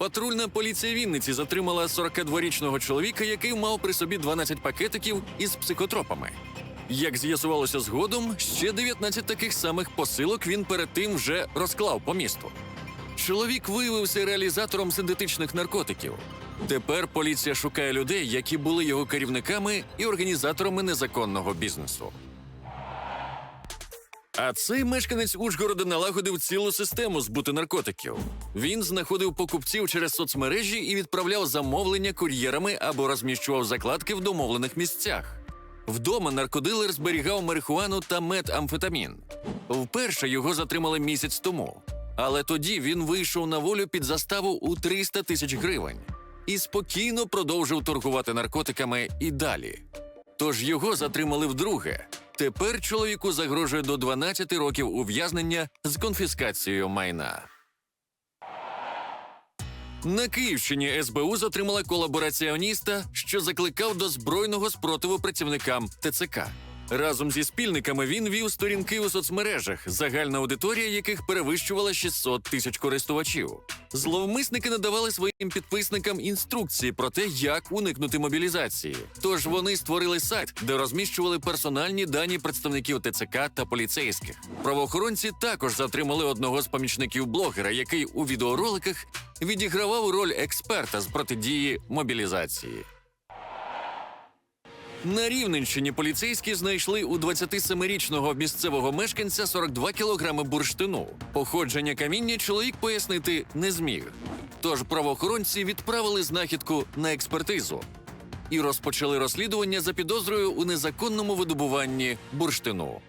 Патрульна поліція Вінниці затримала 42-річного чоловіка, який мав при собі 12 пакетиків із психотропами. Як з'ясувалося згодом, ще 19 таких самих посилок він перед тим вже розклав по місту. Чоловік виявився реалізатором синтетичних наркотиків. Тепер поліція шукає людей, які були його керівниками і організаторами незаконного бізнесу. А цей мешканець Ужгорода налагодив цілу систему збуту наркотиків. Він знаходив покупців через соцмережі і відправляв замовлення кур'єрами або розміщував закладки в домовлених місцях. Вдома наркодилер зберігав марихуану та метамфетамін. Вперше його затримали місяць тому. Але тоді він вийшов на волю під заставу у 300 тисяч гривень і спокійно продовжив торгувати наркотиками і далі. Тож його затримали вдруге. Тепер чоловіку загрожує до 12 років ув'язнення з конфіскацією майна. На Київщині СБУ затримала колабораціоніста, що закликав до збройного спротиву працівникам ТЦК. Разом зі спільниками він вів сторінки у соцмережах, загальна аудиторія яких перевищувала 600 тисяч користувачів. Зловмисники надавали своїм підписникам інструкції про те, як уникнути мобілізації. Тож вони створили сайт, де розміщували персональні дані представників ТЦК та поліцейських. Правоохоронці також затримали одного з помічників блогера, який у відеороликах відігравав роль експерта з протидії мобілізації. На Рівненщині поліцейські знайшли у 27-річного місцевого мешканця 42 кілограми бурштину. Походження каміння чоловік пояснити не зміг. Тож правоохоронці відправили знахідку на експертизу і розпочали розслідування за підозрою у незаконному видобуванні бурштину.